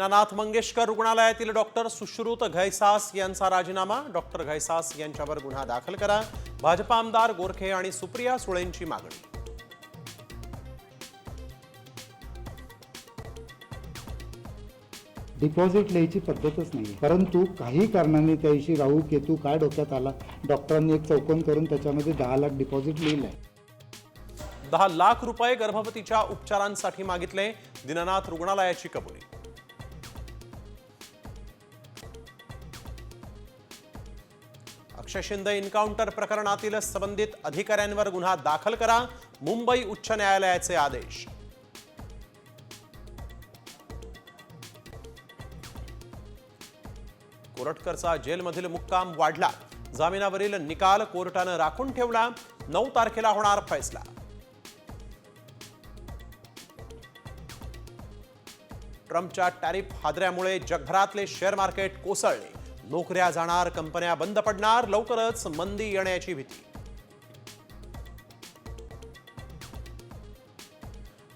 दीनानाथ मंगेशकर रुग्णालयातील डॉक्टर सुश्रुत घैसास यांचा राजीनामा. डॉक्टर घैसास यांच्यावर गुन्हा दाखल करा. भाजपा आमदार गोरखे आणि सुप्रिया सुळेंची मागणी. डिपॉझिट लिहायची पद्धतच नाही परंतु काही कारणाने त्या दिवशी राहू केतू काय डोक्यात आला डॉक्टरांनी एक चौकन करून त्याच्यामध्ये दहा लाख डिपॉझिट लिहिलं आहे दहा लाख रुपये गर्भवतीच्या उपचारांसाठी मागितले. दीनानाथ रुग्णालयाची कबुली. शिंदे एन्काउंटर प्रकरणातील संबंधित अधिकाऱ्यांवर गुन्हा दाखल करा मुंबई उच्च न्यायालयाचे आदेश. कोरटकरचा जेलमधील मुक्काम वाढला. जामिनावरील निकाल कोर्टानं राखून ठेवला. नऊ तारखेला होणार फैसला. ट्रम्पच्या टॅरिफ हादऱ्यामुळे जगभरातले शेअर मार्केट कोसळले. नोकऱ्या जाणार कंपन्या बंद पडणार लवकरच मंदी येण्याची भीती.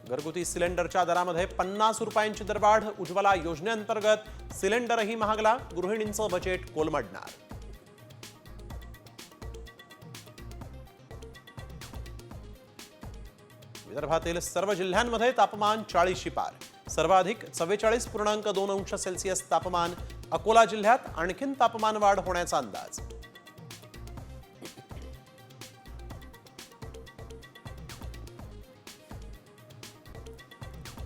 घरगुती सिलेंडरच्या दरामध्ये पन्नास रुपयांची दरवाढ. उज्ज्वला योजनेअंतर्गत सिलेंडरही महागला. गृहिणींचं बजेट कोलमडणार. विदर्भातील सर्व जिल्ह्यांमध्ये तापमान चाळीसशी पार. सर्वाधिक चव्वेचाळीस पूर्णांक दोन अंश सेल्सिअस तापमान अकोला जिल्ह्यात आणखीन तापमान वाढ होण्याचा अंदाज.